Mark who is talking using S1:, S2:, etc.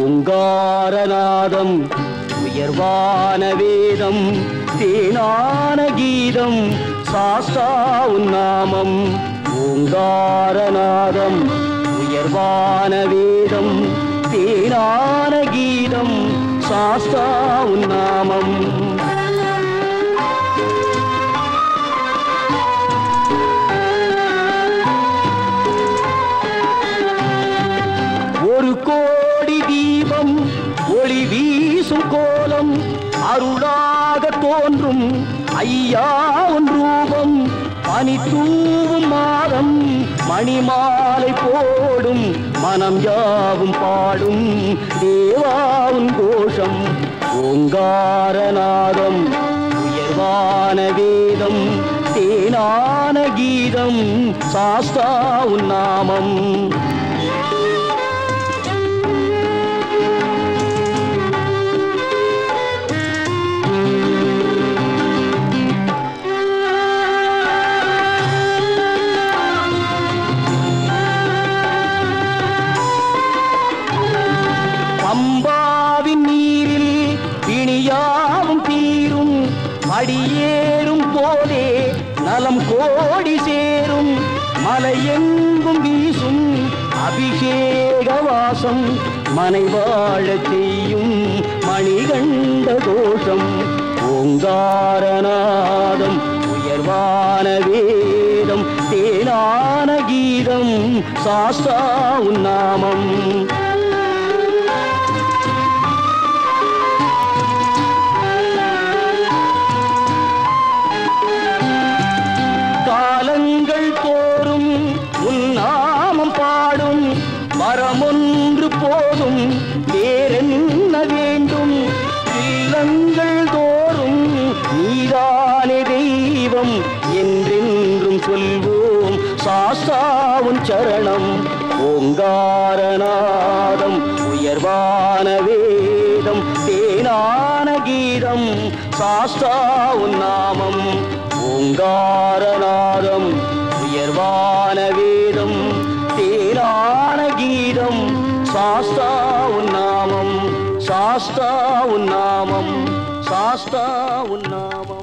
S1: ஓங்காரநாதம் உயர்வான வேதம் தேனான கீதம் சாஸ்தா உன்னாமம் ஓங்காரநாதம் உயர்வான வேதம் தேனான கீதம் சாஸ்தா உன்னாமம் ஒரு கோ ஒளி வீசும் கோலம் அருளாக தோன்றும் ஐயா உன் ரூபம். பனி தூவும் மாதம் மணிமாலை போடும் மனம் யாவும் பாடும் தேவாவுன் கோஷம். ஓங்காரநாதம் உயர்வான வேதம் தேனான கீதம் சாஸ்தா உன் நாமம். யாவும் தீரும் அடியேறும் போலே நலம் கோடி சேரும். மலையெங்கும் வீசும் அபிஷேக வாசம் மனை வாழ செய்யும் மணிகண்ட தோஷம் ஓங்காரநாதம் உயர்வான வேதம் தேனான கீதம் சாஸ்தா உன்னாமம் வரமொன்று போதும் வேறென்ன வேண்டும்? இல்லங்கள் தோறும் நீதானே தெய்வம் என்றென்றும் சொல்வோம். சாஸ்தாவும் சரணம் ஓங்காரநாதம் உயர்வான வேதம் தேனான கீதம் சாஸ்தாவும் நாமம் ஓங்காரநாதம் உயர்வான வேதம். சாஸ்தா உன்னாமம் சாஸ்தா உன்னாமம் சாஸ்தா உன்னாமம்